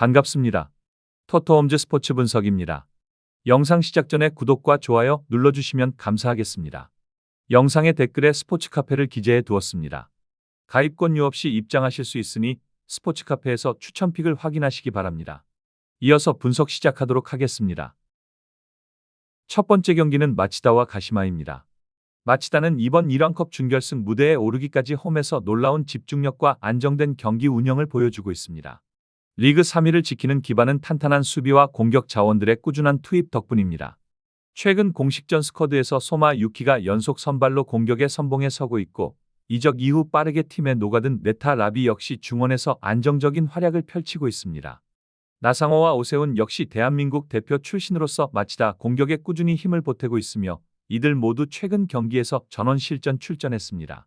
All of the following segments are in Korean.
반갑습니다. 토토홈즈 스포츠 분석입니다. 영상 시작 전에 구독과 좋아요 눌러주시면 감사하겠습니다. 영상의 댓글에 스포츠 카페를 기재해 두었습니다. 가입권료 없이 입장하실 수 있으니 스포츠 카페에서 추천픽을 확인하시기 바랍니다. 이어서 분석 시작하도록 하겠습니다. 첫 번째 경기는 마치다와 가시마입니다. 마치다는 이번 1왕컵 준결승 무대에 오르기까지 홈에서 놀라운 집중력과 안정된 경기 운영을 보여주고 있습니다. 리그 3위를 지키는 기반은 탄탄한 수비와 공격 자원들의 꾸준한 투입 덕분입니다. 최근 공식전 스쿼드에서 소마 유키가 연속 선발로 공격에 선봉에 서고 있고 이적 이후 빠르게 팀에 녹아든 네타 라비 역시 중원에서 안정적인 활약을 펼치고 있습니다. 나상호와 오세훈 역시 대한민국 대표 출신으로서 마치다 공격에 꾸준히 힘을 보태고 있으며 이들 모두 최근 경기에서 전원 실전 출전했습니다.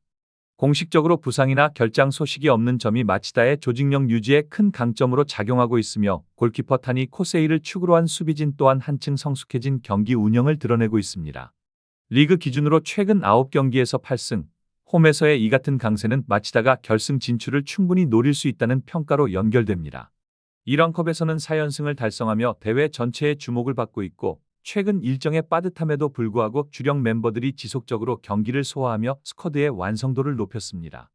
공식적으로 부상이나 결장 소식이 없는 점이 마치다의 조직력 유지에 큰 강점으로 작용하고 있으며 골키퍼 타니 코세이를 축으로 한 수비진 또한 한층 성숙해진 경기 운영을 드러내고 있습니다. 리그 기준으로 최근 9경기에서 8승, 홈에서의 이 같은 강세는 마치다가 결승 진출을 충분히 노릴 수 있다는 평가로 연결됩니다. 이런컵에서는 4연승을 달성하며 대회 전체의 주목을 받고 있고 최근 일정의 빠듯함에도 불구하고 주력 멤버들이 지속적으로 경기를 소화하며 스쿼드의 완성도를 높였습니다.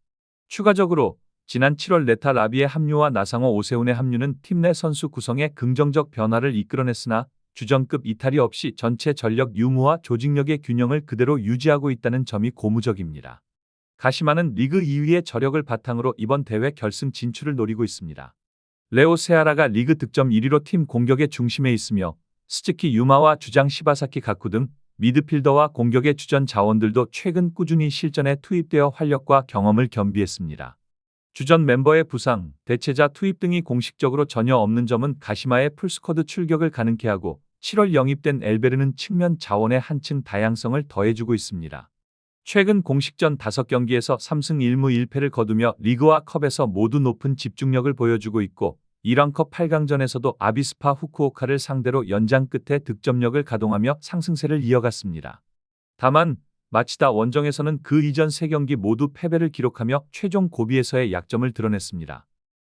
추가적으로 지난 7월 네타 라비의 합류와 나상호 오세훈의 합류는 팀 내 선수 구성에 긍정적 변화를 이끌어냈으나 주전급 이탈이 없이 전체 전력 유무와 조직력의 균형을 그대로 유지하고 있다는 점이 고무적입니다. 가시마는 리그 2위의 저력을 바탕으로 이번 대회 결승 진출을 노리고 있습니다. 레오 세아라가 리그 득점 1위로 팀 공격의 중심에 있으며 스즈키 유마와 주장 시바사키 가쿠 등 미드필더와 공격의 주전 자원들도 최근 꾸준히 실전에 투입되어 활력과 경험을 겸비했습니다. 주전 멤버의 부상, 대체자 투입 등이 공식적으로 전혀 없는 점은 가시마의 풀스쿼드 출격을 가능케 하고 7월 영입된 엘베르는 측면 자원의 한층 다양성을 더해주고 있습니다. 최근 공식전 5경기에서 3승 1무 1패를 거두며 리그와 컵에서 모두 높은 집중력을 보여주고 있고 이란컵 8강전에서도 아비스파 후쿠오카를 상대로 연장 끝에 득점력을 가동하며 상승세를 이어갔습니다. 다만 마치다 원정에서는 그 이전 3경기 모두 패배를 기록하며 최종 고비에서의 약점을 드러냈습니다.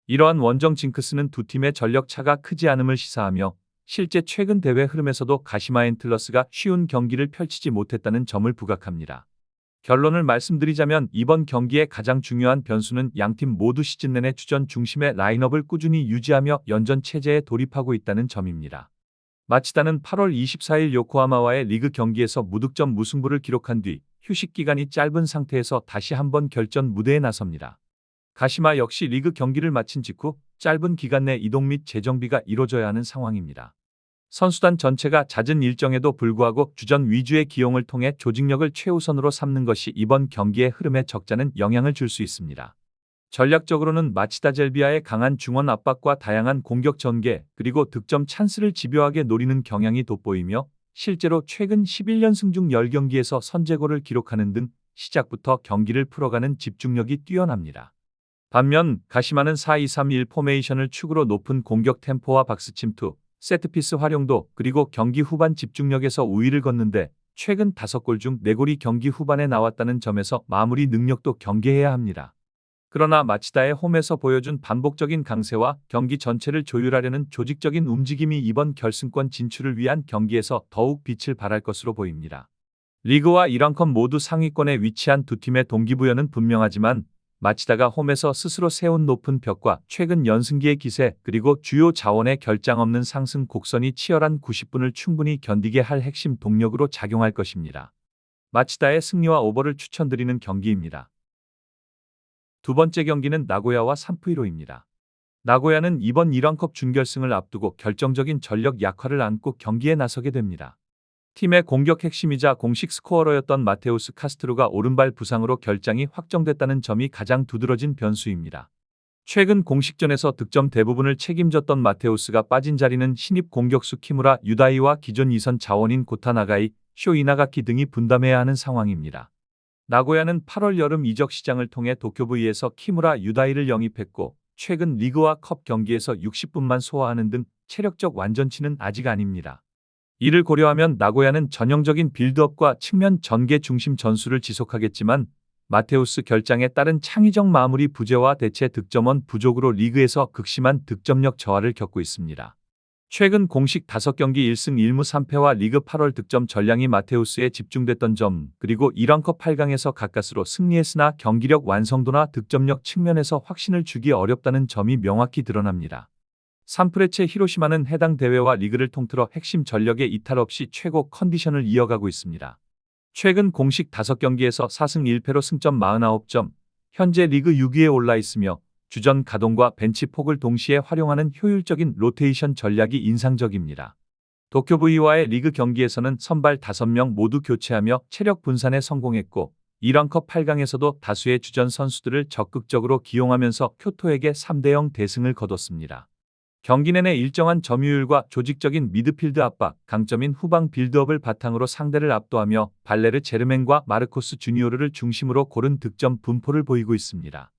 이러한 원정 징크스는 두 팀의 전력 차가 크지 않음을 시사하며 실제 최근 대회 흐름에서도 가시마 앤틀러스가 쉬운 경기를 펼치지 못했다는 점을 부각합니다. 결론을 말씀드리자면 이번 경기의 가장 중요한 변수는 양팀 모두 시즌 내내 주전 중심의 라인업을 꾸준히 유지하며 연전 체제에 돌입하고 있다는 점입니다. 마치다는 8월 24일 요코하마와의 리그 경기에서 무득점 무승부를 기록한 뒤 휴식 기간이 짧은 상태에서 다시 한번 결전 무대에 나섭니다. 가시마 역시 리그 경기를 마친 직후 짧은 기간 내 이동 및 재정비가 이뤄져야 하는 상황입니다. 선수단 전체가 잦은 일정에도 불구하고 주전 위주의 기용을 통해 조직력을 최우선으로 삼는 것이 이번 경기의 흐름에 적잖은 영향을 줄 수 있습니다. 전략적으로는 마치다 젤비아의 강한 중원 압박과 다양한 공격 전개 그리고 득점 찬스를 집요하게 노리는 경향이 돋보이며 실제로 최근 11연승 중 10경기에서 선제골을 기록하는 등 시작부터 경기를 풀어가는 집중력이 뛰어납니다. 반면 가시마는 4-2-3-1 포메이션을 축으로 높은 공격 템포와 박스 침투, 세트피스 활용도 그리고 경기 후반 집중력에서 우위를 걷는데 최근 5골 중 4골이 경기 후반에 나왔다는 점에서 마무리 능력도 경계해야 합니다. 그러나 마치다의 홈에서 보여준 반복적인 강세와 경기 전체를 조율하려는 조직적인 움직임이 이번 결승권 진출을 위한 경기에서 더욱 빛을 발할 것으로 보입니다. 리그와 이란컵 모두 상위권에 위치한 두 팀의 동기부여는 분명하지만 마치다가 홈에서 스스로 세운 높은 벽과 최근 연승기의 기세 그리고 주요 자원의 결장 없는 상승 곡선이 치열한 90분을 충분히 견디게 할 핵심 동력으로 작용할 것입니다. 마치다의 승리와 오버를 추천드리는 경기입니다. 두 번째 경기는 나고야와 산프이로입니다. 나고야는 이번 1왕컵 준결승을 앞두고 결정적인 전력 약화를 안고 경기에 나서게 됩니다. 팀의 공격 핵심이자 공식 스코어러였던 마테우스 카스트로가 오른발 부상으로 결장이 확정됐다는 점이 가장 두드러진 변수입니다. 최근 공식전에서 득점 대부분을 책임졌던 마테우스가 빠진 자리는 신입 공격수 키무라 유다이와 기존 이선 자원인 고타나가이, 쇼 이나가키 등이 분담해야 하는 상황입니다. 나고야는 8월 여름 이적 시장을 통해 도쿄브이에서 키무라 유다이를 영입했고 최근 리그와 컵 경기에서 60분만 소화하는 등 체력적 완전치는 아직 아닙니다. 이를 고려하면 나고야는 전형적인 빌드업과 측면 전개 중심 전술을 지속하겠지만 마테우스 결장에 따른 창의적 마무리 부재와 대체 득점원 부족으로 리그에서 극심한 득점력 저하를 겪고 있습니다. 최근 공식 5경기 1승 1무 3패와 리그 8월 득점 전량이 마테우스에 집중됐던 점, 그리고 1왕컵 8강에서 가까스로 승리했으나 경기력 완성도나 득점력 측면에서 확신을 주기 어렵다는 점이 명확히 드러납니다. 산프레체 히로시마는 해당 대회와 리그를 통틀어 핵심 전력의 이탈 없이 최고 컨디션을 이어가고 있습니다. 최근 공식 5경기에서 4승 1패로 승점 49점, 현재 리그 6위에 올라 있으며 주전 가동과 벤치 폭을 동시에 활용하는 효율적인 로테이션 전략이 인상적입니다. 도쿄 V와의 리그 경기에서는 선발 5명 모두 교체하며 체력 분산에 성공했고 1왕컵 8강에서도 다수의 주전 선수들을 적극적으로 기용하면서 쿄토에게 3대0 대승을 거뒀습니다. 경기 내내 일정한 점유율과 조직적인 미드필드 압박, 강점인 후방 빌드업을 바탕으로 상대를 압도하며 발레르 제르맹과 마르코스 주니오르를 중심으로 고른 득점 분포를 보이고 있습니다.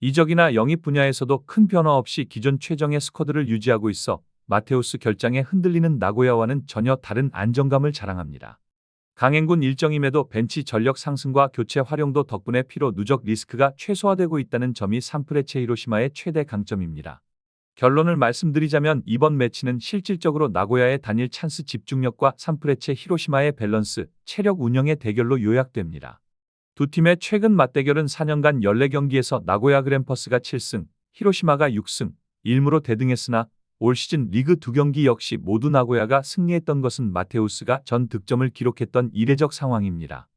이적이나 영입 분야에서도 큰 변화 없이 기존 최정의 스쿼드를 유지하고 있어 마테우스 결장에 흔들리는 나고야와는 전혀 다른 안정감을 자랑합니다. 강행군 일정임에도 벤치 전력 상승과 교체 활용도 덕분에 피로 누적 리스크가 최소화되고 있다는 점이 산프레체 히로시마의 최대 강점입니다. 결론을 말씀드리자면 이번 매치는 실질적으로 나고야의 단일 찬스 집중력과 산프레체 히로시마의 밸런스, 체력 운영의 대결로 요약됩니다. 두 팀의 최근 맞대결은 4년간 14경기에서 나고야 그랜퍼스가 7승, 히로시마가 6승, 1무로 대등했으나 올 시즌 리그 두 경기 역시 모두 나고야가 승리했던 것은 마테우스가 전 득점을 기록했던 이례적 상황입니다.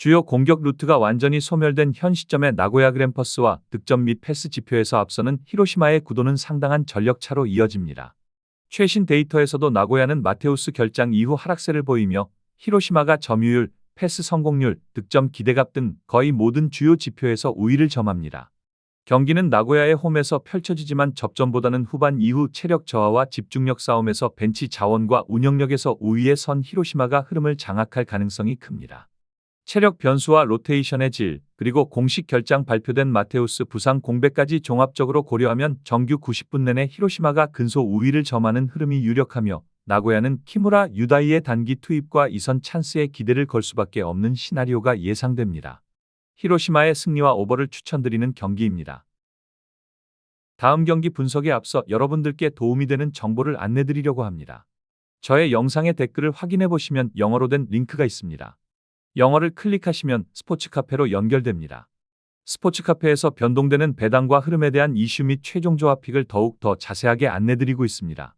주요 공격 루트가 완전히 소멸된 현 시점의 나고야 그랜퍼스와 득점 및 패스 지표에서 앞서는 히로시마의 구도는 상당한 전력 차로 이어집니다. 최신 데이터에서도 나고야는 마테우스 결장 이후 하락세를 보이며 히로시마가 점유율, 패스 성공률, 득점 기대값 등 거의 모든 주요 지표에서 우위를 점합니다. 경기는 나고야의 홈에서 펼쳐지지만 접전보다는 후반 이후 체력 저하와 집중력 싸움에서 벤치 자원과 운영력에서 우위에 선 히로시마가 흐름을 장악할 가능성이 큽니다. 체력 변수와 로테이션의 질, 그리고 공식 결장 발표된 마테우스 부상 공백까지 종합적으로 고려하면 정규 90분 내내 히로시마가 근소 우위를 점하는 흐름이 유력하며 나고야는 키무라 유다이의 단기 투입과 이선 찬스에 기대를 걸 수밖에 없는 시나리오가 예상됩니다. 히로시마의 승리와 오버를 추천드리는 경기입니다. 다음 경기 분석에 앞서 여러분들께 도움이 되는 정보를 안내드리려고 합니다. 저의 영상의 댓글을 확인해 보시면 영어로 된 링크가 있습니다. 영어를 클릭하시면 스포츠 카페로 연결됩니다. 스포츠 카페에서 변동되는 배당과 흐름에 대한 이슈 및 최종 조합 픽을 더욱 더 자세하게 안내드리고 있습니다.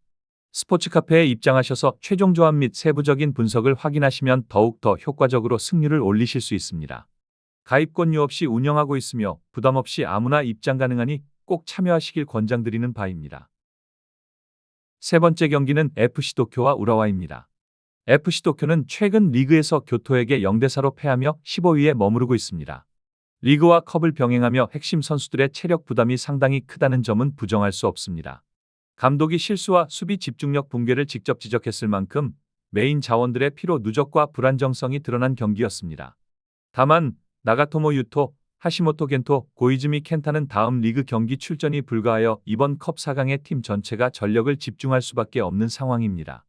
스포츠 카페에 입장하셔서 최종 조합 및 세부적인 분석을 확인하시면 더욱 더 효과적으로 승률을 올리실 수 있습니다. 가입권료 없이 운영하고 있으며 부담 없이 아무나 입장 가능하니 꼭 참여하시길 권장드리는 바입니다. 세 번째 경기는 FC 도쿄와 우라와입니다. FC 도쿄는 최근 리그에서 교토에게 0대4로 패하며 15위에 머무르고 있습니다. 리그와 컵을 병행하며 핵심 선수들의 체력 부담이 상당히 크다는 점은 부정할 수 없습니다. 감독이 실수와 수비 집중력 붕괴를 직접 지적했을 만큼 메인 자원들의 피로 누적과 불안정성이 드러난 경기였습니다. 다만 나가토모 유토, 하시모토 겐토, 고이즈미 켄타는 다음 리그 경기 출전이 불가하여 이번 컵 4강의 팀 전체가 전력을 집중할 수밖에 없는 상황입니다.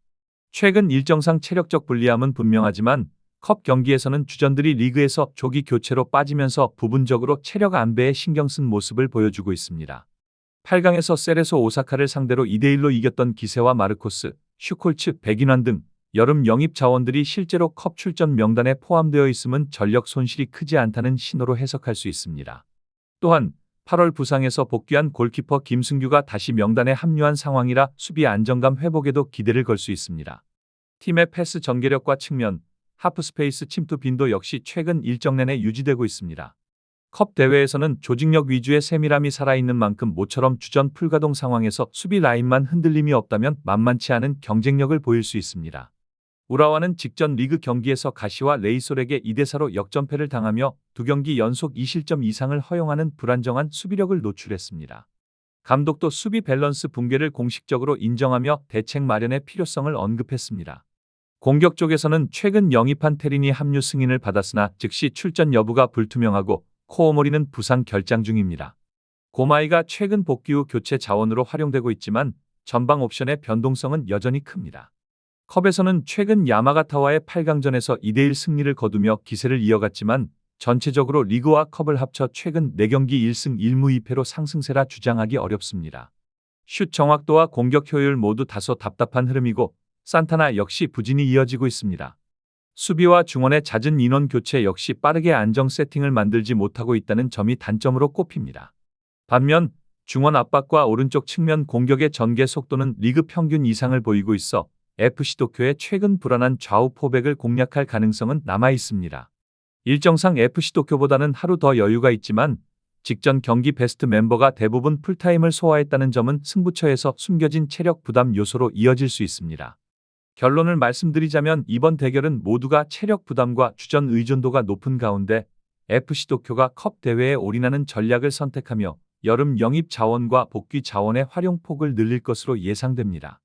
최근 일정상 체력적 불리함은 분명하지만 컵 경기에서는 주전들이 리그에서 조기 교체로 빠지면서 부분적으로 체력 안배에 신경 쓴 모습을 보여주고 있습니다. 8강에서 세레소 오사카를 상대로 2대1로 이겼던 기세와 마르코스, 슈콜츠, 백인환 등 여름 영입 자원들이 실제로 컵 출전 명단에 포함되어 있음은 전력 손실이 크지 않다는 신호로 해석할 수 있습니다. 또한 8월 부상에서 복귀한 골키퍼 김승규가 다시 명단에 합류한 상황이라 수비 안정감 회복에도 기대를 걸 수 있습니다. 팀의 패스 전개력과 측면, 하프스페이스 침투 빈도 역시 최근 일정 내내 유지되고 있습니다. 컵 대회에서는 조직력 위주의 세밀함이 살아있는 만큼 모처럼 주전 풀가동 상황에서 수비 라인만 흔들림이 없다면 만만치 않은 경쟁력을 보일 수 있습니다. 우라와는 직전 리그 경기에서 가시와 레이솔에게 2대4로 역전패를 당하며 두 경기 연속 2실점 이상을 허용하는 불안정한 수비력을 노출했습니다. 감독도 수비 밸런스 붕괴를 공식적으로 인정하며 대책 마련의 필요성을 언급했습니다. 공격 쪽에서는 최근 영입한 테린이 합류 승인을 받았으나 즉시 출전 여부가 불투명하고 코오모리는 부상 결장 중입니다. 고마이가 최근 복귀 후 교체 자원으로 활용되고 있지만 전방 옵션의 변동성은 여전히 큽니다. 컵에서는 최근 야마가타와의 8강전에서 2대1 승리를 거두며 기세를 이어갔지만 전체적으로 리그와 컵을 합쳐 최근 4경기 1승 1무 2패로 상승세라 주장하기 어렵습니다. 슛 정확도와 공격 효율 모두 다소 답답한 흐름이고 산타나 역시 부진이 이어지고 있습니다. 수비와 중원의 잦은 인원 교체 역시 빠르게 안정 세팅을 만들지 못하고 있다는 점이 단점으로 꼽힙니다. 반면 중원 압박과 오른쪽 측면 공격의 전개 속도는 리그 평균 이상을 보이고 있어 FC 도쿄의 최근 불안한 좌우 포백을 공략할 가능성은 남아 있습니다. 일정상 FC 도쿄보다는 하루 더 여유가 있지만 직전 경기 베스트 멤버가 대부분 풀타임을 소화했다는 점은 승부처에서 숨겨진 체력 부담 요소로 이어질 수 있습니다. 결론을 말씀드리자면 이번 대결은 모두가 체력 부담과 주전 의존도가 높은 가운데 FC 도쿄가 컵 대회에 올인하는 전략을 선택하며 여름 영입 자원과 복귀 자원의 활용폭을 늘릴 것으로 예상됩니다.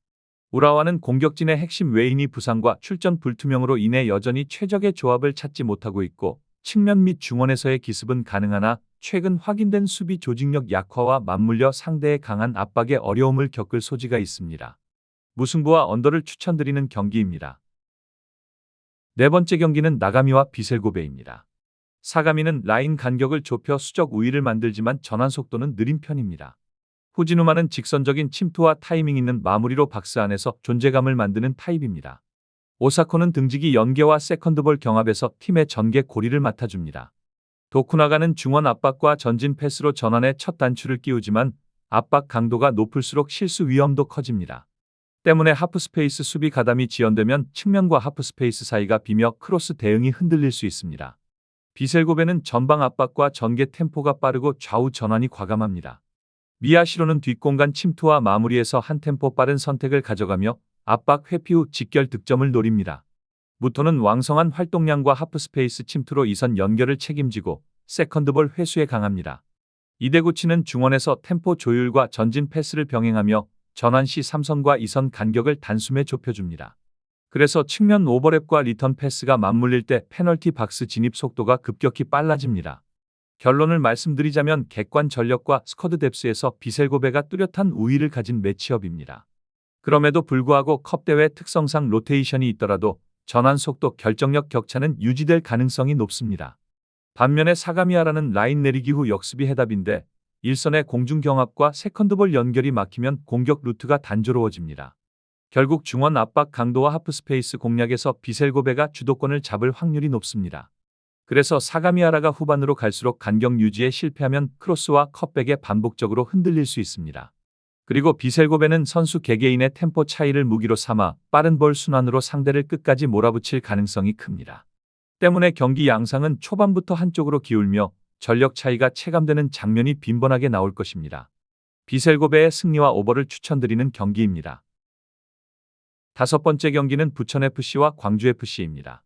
우라와는 공격진의 핵심 외인이 부상과 출전 불투명으로 인해 여전히 최적의 조합을 찾지 못하고 있고 측면 및 중원에서의 기습은 가능하나 최근 확인된 수비 조직력 약화와 맞물려 상대의 강한 압박에 어려움을 겪을 소지가 있습니다. 무승부와 언더를 추천드리는 경기입니다. 네 번째 경기는 나가미와 비셀고베입니다. 사가미는 라인 간격을 좁혀 수적 우위를 만들지만 전환 속도는 느린 편입니다. 후지누마는 직선적인 침투와 타이밍 있는 마무리로 박스 안에서 존재감을 만드는 타입입니다. 오사코는 등지기 연계와 세컨드볼 경합에서 팀의 전개 고리를 맡아줍니다. 도쿠나가는 중원 압박과 전진 패스로 전환에 첫 단추를 끼우지만 압박 강도가 높을수록 실수 위험도 커집니다. 때문에 하프스페이스 수비 가담이 지연되면 측면과 하프스페이스 사이가 비며 크로스 대응이 흔들릴 수 있습니다. 비셀고베는 전방 압박과 전개 템포가 빠르고 좌우 전환이 과감합니다. 미야시로는 뒷공간 침투와 마무리에서 한 템포 빠른 선택을 가져가며 압박 회피 후 직결 득점을 노립니다. 무토는 왕성한 활동량과 하프스페이스 침투로 이선 연결을 책임지고 세컨드볼 회수에 강합니다. 이대구치는 중원에서 템포 조율과 전진 패스를 병행하며 전환 시 3선과 2선 간격을 단숨에 좁혀줍니다. 그래서 측면 오버랩과 리턴 패스가 맞물릴 때 페널티 박스 진입 속도가 급격히 빨라집니다. 결론을 말씀드리자면 객관 전력과 스쿼드 뎁스에서 비셀고베가 뚜렷한 우위를 가진 매치업입니다. 그럼에도 불구하고 컵대회 특성상 로테이션이 있더라도 전환 속도 결정력 격차는 유지될 가능성이 높습니다. 반면에 사가미아라는 라인 내리기 후 역습이 해답인데 일선의 공중 경합과 세컨드볼 연결이 막히면 공격 루트가 단조로워집니다. 결국 중원 압박 강도와 하프스페이스 공략에서 비셀고베가 주도권을 잡을 확률이 높습니다. 그래서 사가미아라가 후반으로 갈수록 간격 유지에 실패하면 크로스와 컵백에 반복적으로 흔들릴 수 있습니다. 그리고 비셀고베는 선수 개개인의 템포 차이를 무기로 삼아 빠른 볼 순환으로 상대를 끝까지 몰아붙일 가능성이 큽니다. 때문에 경기 양상은 초반부터 한쪽으로 기울며 전력 차이가 체감되는 장면이 빈번하게 나올 것입니다. 비셀고베의 승리와 오버를 추천드리는 경기입니다. 다섯 번째 경기는 부천FC와 광주FC입니다.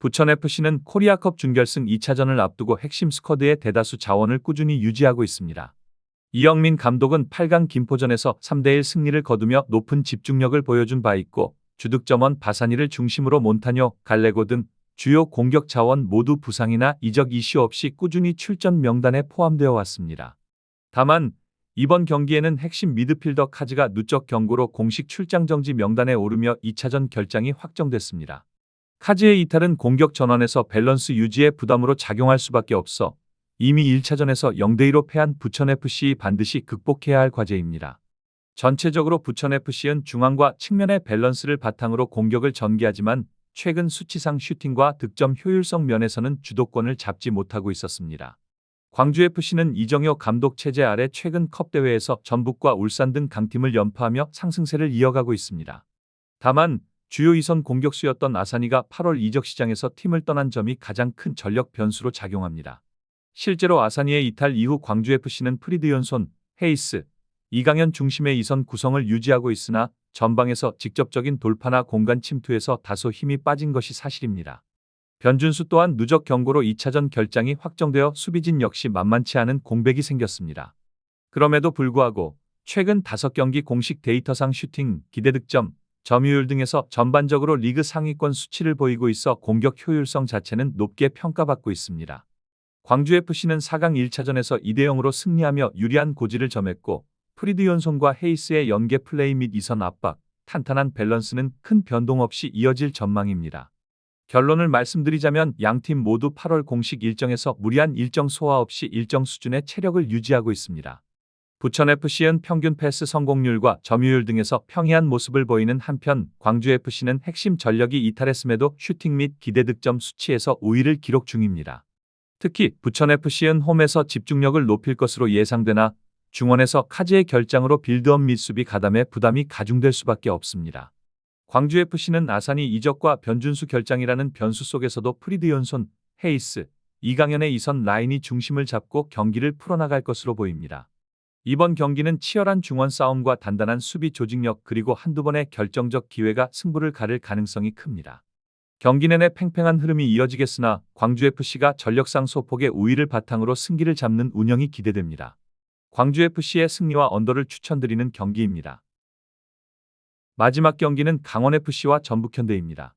부천FC는 코리아컵 준결승 2차전을 앞두고 핵심 스쿼드의 대다수 자원을 꾸준히 유지하고 있습니다. 이영민 감독은 8강 김포전에서 3대1 승리를 거두며 높은 집중력을 보여준 바 있고 주득점원 바사니를 중심으로 몬타뇨, 갈레고 등 주요 공격 자원 모두 부상이나 이적 이슈 없이 꾸준히 출전 명단에 포함되어 왔습니다. 다만 이번 경기에는 핵심 미드필더 카즈가 누적 경고로 공식 출장 정지 명단에 오르며 2차전 결장이 확정됐습니다. 카즈의 이탈은 공격 전환에서 밸런스 유지에 부담으로 작용할 수밖에 없어 이미 1차전에서 0대2로 패한 부천FC 반드시 극복해야 할 과제입니다. 전체적으로 부천FC는 중앙과 측면의 밸런스를 바탕으로 공격을 전개하지만 최근 수치상 슈팅과 득점 효율성 면에서는 주도권을 잡지 못하고 있었습니다. 광주FC는 이정효 감독 체제 아래 최근 컵대회에서 전북과 울산 등 강팀을 연파하며 상승세를 이어가고 있습니다. 다만 주요 이선 공격수였던 아사니가 8월 이적 시장에서 팀을 떠난 점이 가장 큰 전력 변수로 작용합니다. 실제로 아사니의 이탈 이후 광주FC는 프리드 연손, 헤이스, 이강현 중심의 이선 구성을 유지하고 있으나 전방에서 직접적인 돌파나 공간 침투에서 다소 힘이 빠진 것이 사실입니다. 변준수 또한 누적 경고로 2차전 결장이 확정되어 수비진 역시 만만치 않은 공백이 생겼습니다. 그럼에도 불구하고 최근 5경기 공식 데이터상 슈팅, 기대 득점, 점유율 등에서 전반적으로 리그 상위권 수치를 보이고 있어 공격 효율성 자체는 높게 평가받고 있습니다. 광주FC는 4강 1차전에서 2대0으로 승리하며 유리한 고지를 점했고 프리드 연손과 헤이스의 연계 플레이 및 이선 압박, 탄탄한 밸런스는 큰 변동 없이 이어질 전망입니다. 결론을 말씀드리자면 양팀 모두 8월 공식 일정에서 무리한 일정 소화 없이 일정 수준의 체력을 유지하고 있습니다. 부천FC는 평균 패스 성공률과 점유율 등에서 평이한 모습을 보이는 한편 광주FC는 핵심 전력이 이탈했음에도 슈팅 및 기대 득점 수치에서 우위를 기록 중입니다. 특히 부천FC는 홈에서 집중력을 높일 것으로 예상되나 중원에서 카즈의 결장으로 빌드업 및 수비 가담에 부담이 가중될 수밖에 없습니다. 광주FC는 아산이 이적과 변준수 결장이라는 변수 속에서도 프리드 연손, 헤이스, 이강현의 이선 라인이 중심을 잡고 경기를 풀어나갈 것으로 보입니다. 이번 경기는 치열한 중원 싸움과 단단한 수비 조직력 그리고 한두 번의 결정적 기회가 승부를 가를 가능성이 큽니다. 경기 내내 팽팽한 흐름이 이어지겠으나 광주FC가 전력상 소폭의 우위를 바탕으로 승기를 잡는 운영이 기대됩니다. 광주FC의 승리와 언더를 추천드리는 경기입니다. 마지막 경기는 강원FC와 전북현대입니다.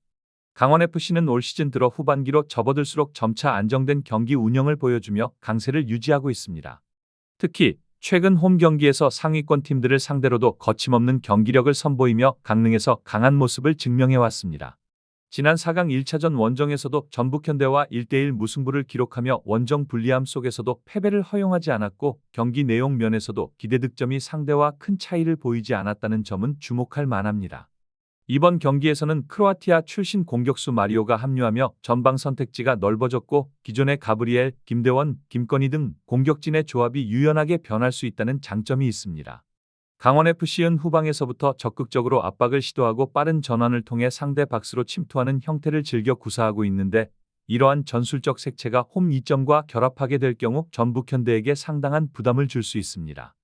강원FC는 올 시즌 들어 후반기로 접어들수록 점차 안정된 경기 운영을 보여주며 강세를 유지하고 있습니다. 특히 최근 홈 경기에서 상위권 팀들을 상대로도 거침없는 경기력을 선보이며 강릉에서 강한 모습을 증명해왔습니다. 지난 4강 1차전 원정에서도 전북현대와 1대1 무승부를 기록하며 원정 불리함 속에서도 패배를 허용하지 않았고 경기 내용 면에서도 기대 득점이 상대와 큰 차이를 보이지 않았다는 점은 주목할 만합니다. 이번 경기에서는 크로아티아 출신 공격수 마리오가 합류하며 전방 선택지가 넓어졌고 기존의 가브리엘, 김대원, 김건희 등 공격진의 조합이 유연하게 변할 수 있다는 장점이 있습니다. 강원FC는 후방에서부터 적극적으로 압박을 시도하고 빠른 전환을 통해 상대 박스로 침투하는 형태를 즐겨 구사하고 있는데 이러한 전술적 색채가 홈 2점과 결합하게 될 경우 전북현대에게 상당한 부담을 줄 수 있습니다.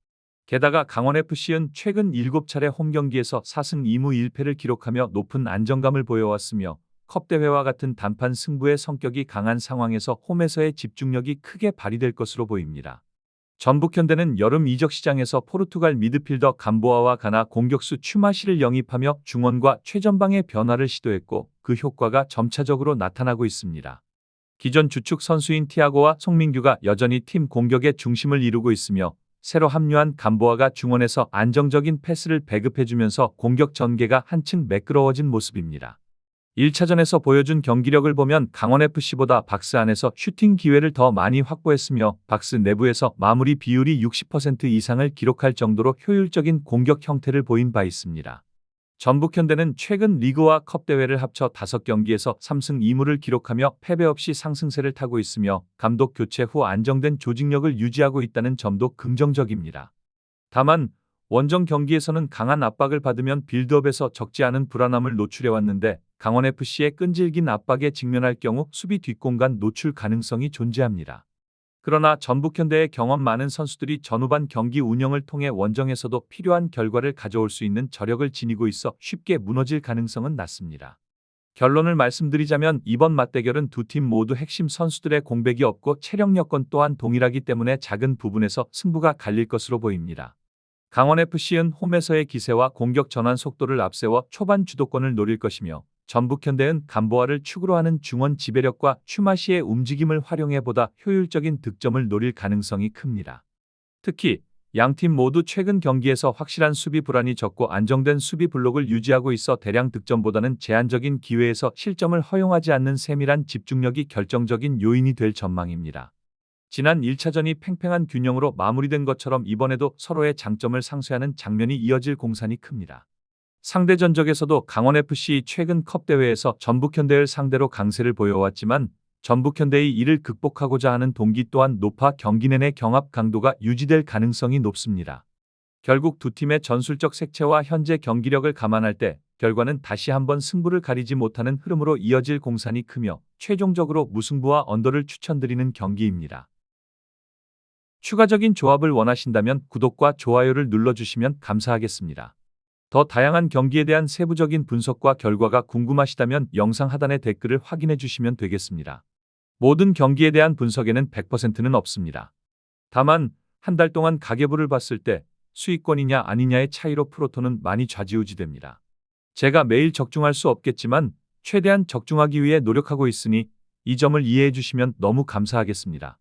게다가 강원FC는 최근 7차례 홈 경기에서 4승 2무 1패를 기록하며 높은 안정감을 보여왔으며 컵대회와 같은 단판 승부의 성격이 강한 상황에서 홈에서의 집중력이 크게 발휘될 것으로 보입니다. 전북현대는 여름 이적 시장에서 포르투갈 미드필더 감보아와 가나 공격수 추마시를 영입하며 중원과 최전방의 변화를 시도했고 그 효과가 점차적으로 나타나고 있습니다. 기존 주축 선수인 티아고와 송민규가 여전히 팀 공격의 중심을 이루고 있으며 새로 합류한 감보아가 중원에서 안정적인 패스를 배급해주면서 공격 전개가 한층 매끄러워진 모습입니다. 1차전에서 보여준 경기력을 보면 강원FC보다 박스 안에서 슈팅 기회를 더 많이 확보했으며 박스 내부에서 마무리 비율이 60% 이상을 기록할 정도로 효율적인 공격 형태를 보인 바 있습니다. 전북현대는 최근 리그와 컵 대회를 합쳐 5경기에서 3승 2무를 기록하며 패배 없이 상승세를 타고 있으며 감독 교체 후 안정된 조직력을 유지하고 있다는 점도 긍정적입니다. 다만 원정 경기에서는 강한 압박을 받으면 빌드업에서 적지 않은 불안함을 노출해왔는데 강원FC의 끈질긴 압박에 직면할 경우 수비 뒷공간 노출 가능성이 존재합니다. 그러나 전북현대의 경험 많은 선수들이 전후반 경기 운영을 통해 원정에서도 필요한 결과를 가져올 수 있는 저력을 지니고 있어 쉽게 무너질 가능성은 낮습니다. 결론을 말씀드리자면 이번 맞대결은 두 팀 모두 핵심 선수들의 공백이 없고 체력 여건 또한 동일하기 때문에 작은 부분에서 승부가 갈릴 것으로 보입니다. 강원FC는 홈에서의 기세와 공격 전환 속도를 앞세워 초반 주도권을 노릴 것이며 전북현대는 감보아를 축으로 하는 중원 지배력과 추마시의 움직임을 활용해 보다 효율적인 득점을 노릴 가능성이 큽니다. 특히 양팀 모두 최근 경기에서 확실한 수비 불안이 적고 안정된 수비 블록을 유지하고 있어 대량 득점보다는 제한적인 기회에서 실점을 허용하지 않는 세밀한 집중력이 결정적인 요인이 될 전망입니다. 지난 1차전이 팽팽한 균형으로 마무리된 것처럼 이번에도 서로의 장점을 상쇄하는 장면이 이어질 공산이 큽니다. 상대 전적에서도 강원FC 최근 컵 대회에서 전북현대를 상대로 강세를 보여왔지만 전북현대의 이를 극복하고자 하는 동기 또한 높아 경기 내내 경합 강도가 유지될 가능성이 높습니다. 결국 두 팀의 전술적 색채와 현재 경기력을 감안할 때 결과는 다시 한번 승부를 가리지 못하는 흐름으로 이어질 공산이 크며 최종적으로 무승부와 언더를 추천드리는 경기입니다. 추가적인 조합을 원하신다면 구독과 좋아요를 눌러주시면 감사하겠습니다. 더 다양한 경기에 대한 세부적인 분석과 결과가 궁금하시다면 영상 하단의 댓글을 확인해 주시면 되겠습니다. 모든 경기에 대한 분석에는 100%는 없습니다. 다만 한 달 동안 가계부를 봤을 때 수익권이냐 아니냐의 차이로 프로토는 많이 좌지우지됩니다. 제가 매일 적중할 수 없겠지만 최대한 적중하기 위해 노력하고 있으니 이 점을 이해해 주시면 너무 감사하겠습니다.